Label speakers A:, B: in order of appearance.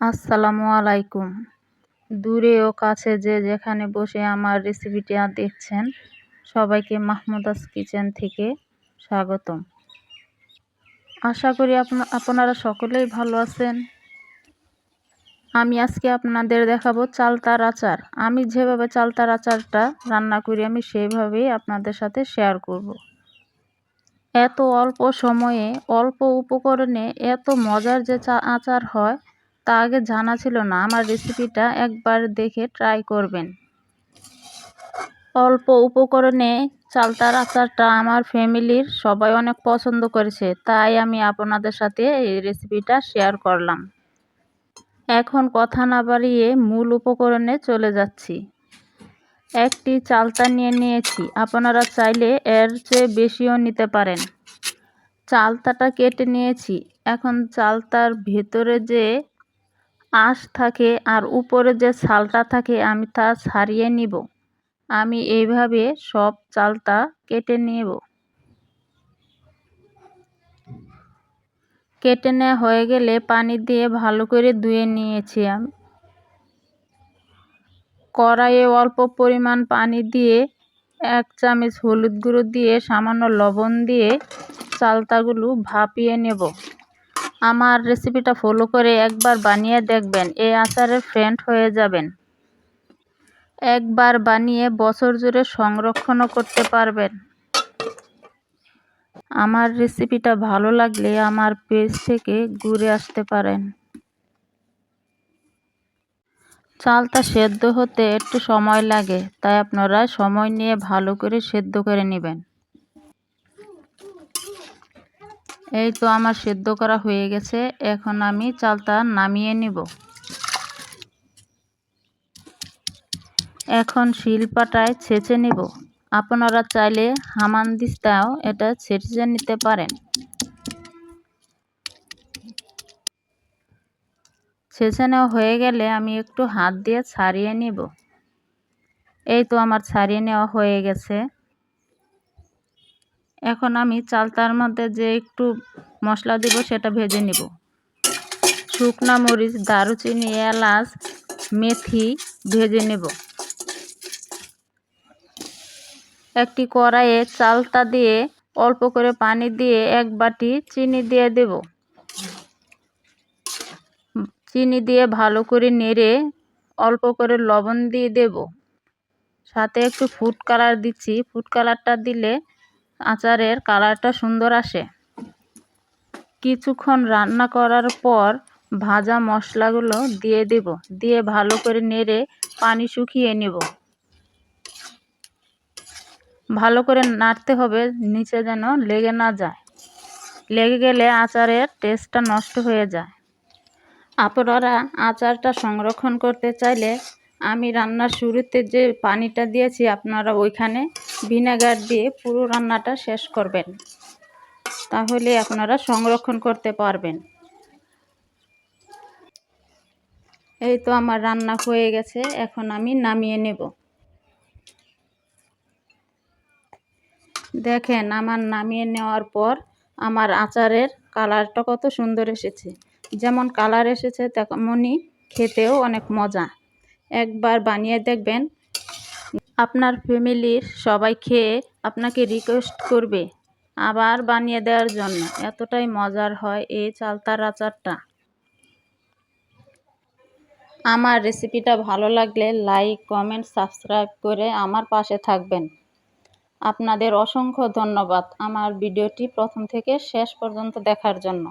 A: আসসালামু আলাইকুম। দূরে ও কাছে যে যেখানে বসে আমার রেসিপিটি দেখছেন সবাইকে মাহমুদাস কিচেন থেকে স্বাগতম। আশা করি আপনারা সকলেই ভালো আছেন। আমি আজকে আপনাদের দেখাবো চালতার আচার। আমি যেভাবে চালতার আচারটা রান্না করি, আমি সেইভাবেই আপনাদের সাথে শেয়ার করব। এত অল্প সময়ে, অল্প উপকরণে এত মজার যে আচার হয় তা আগে জানা ছিল না। আমার রেসিপিটা একবার দেখে ট্রাই করবেন। অল্প উপকরণে চালতার আচারটা আমার ফ্যামিলির সবাই অনেক পছন্দ করেছে, তাই আমি আপনাদের সাথে এই রেসিপিটা শেয়ার করলাম। এখন কথা না বাড়িয়ে মূল উপকরণে চলে যাচ্ছি। একটি চালতা নিয়ে নিয়েছি। আপনারা চাইলে এর চেয়ে বেশিও নিতে পারেন। চালতাটা কেটে নিয়েছি। এখন চালতার ভেতরে যে আঁশ থাকে আর উপরে যে ছালটা থাকে আমি তা ছাড়িয়ে নিব। আমি এইভাবে সব চালটা কেটে নেব। কেটে নেওয়া হয়ে গেলে পানি দিয়ে ভালো করে ধুয়ে নিয়েছি আমি। কড়াইয়ে অল্প পরিমাণ পানি দিয়ে এক চামচ হলুদ গুঁড়ো দিয়ে সামান্য লবণ দিয়ে চালতাগুলো ভাপিয়ে নেব। আমার রেসিপিটা ফলো করে একবার বানিয়ে দেখবেন। এই আচারের ফ্রেন্ড হয়ে যাবেন। একবার বানিয়ে বছর জুড়ে সংরক্ষণও করতে পারবেন। আমার রেসিপিটা ভালো লাগলে আমার পেজ থেকে ঘুরে আসতে পারেন। চালটা সেদ্ধ হতে একটু সময় লাগে, তাই আপনারা সময় নিয়ে ভালো করে সেদ্ধ করে নেবেন। এই তো আমার সেদ্ধ করা হয়ে গেছে, এখন আমি চালটা নামিয়ে নিব। এখন শিলপাটায় ছেঁচে নিব। আপনারা চাইলে হামানদিস্তাও এটা ছেঁচে নিতে পারেন। ছেঁচে নেওয়া হয়ে গেলে আমি একটু হাত দিয়ে ছাড়িয়ে নিব। এই তো আমার ছাড়িয়ে নেওয়া হয়ে গেছে। এখন আমি চালতার মধ্যে যে একটু মশলা দিব সেটা ভেজে নিব। শুকনা মরিচ, দারুচিনি, এলাচ, মেথি ভেজে নেব। একটি কড়াইয়ে চালতা দিয়ে অল্প করে পানি দিয়ে এক বাটি চিনি দিয়ে দেব। চিনি দিয়ে ভালো করে নেড়ে অল্প করে লবণ দিয়ে দেব। সাথে একটু ফুড কালার দিচ্ছি। ফুড কালারটা দিলে আচারের কালারটা সুন্দর আসে। কিছুক্ষণ রান্না করার পর ভাজা মশলাগুলো দিয়ে দেব। দিয়ে ভালো করে নেড়ে পানি শুকিয়ে নেব। ভালো করে নাড়তে হবে, নিচে যেন লেগে না যায়। লেগে গেলে আচারের টেস্টটা নষ্ট হয়ে যায়। আপনারা আচারটা সংরক্ষণ করতে চাইলে আমি রান্নার শুরুতে যে পানিটা দিয়েছি, আপনারা ওইখানে ভিনেগার দিয়ে পুরো রান্নাটা শেষ করবেন। তাহলে আপনারা সংরক্ষণ করতে পারবেন। এই তো আমার রান্না হয়ে গেছে, এখন আমি নামিয়ে নেব। দেখেন, আমার নামিয়ে নেওয়ার পর আমার আচারের কালারটা কত সুন্দর এসেছে। যেমন কালার এসেছে, তেমনই খেতেও অনেক মজা। একবার বানিয়ে দেখবেন আপনার ফ্যামিলির সবাই খেয়ে আপনাকে রিকোয়েস্ট করবে আবার বানিয়ে দেওয়ার জন্য। এতটাই মজার হয় এই চালতার আচারটা। আমার রেসিপিটা ভালো লাগলে লাইক কমেন্ট সাবস্ক্রাইব করে আমার পাশে থাকবেন। আপনাদের অসংখ্য ধন্যবাদ আমার ভিডিওটি প্রথম থেকে শেষ পর্যন্ত দেখার জন্য।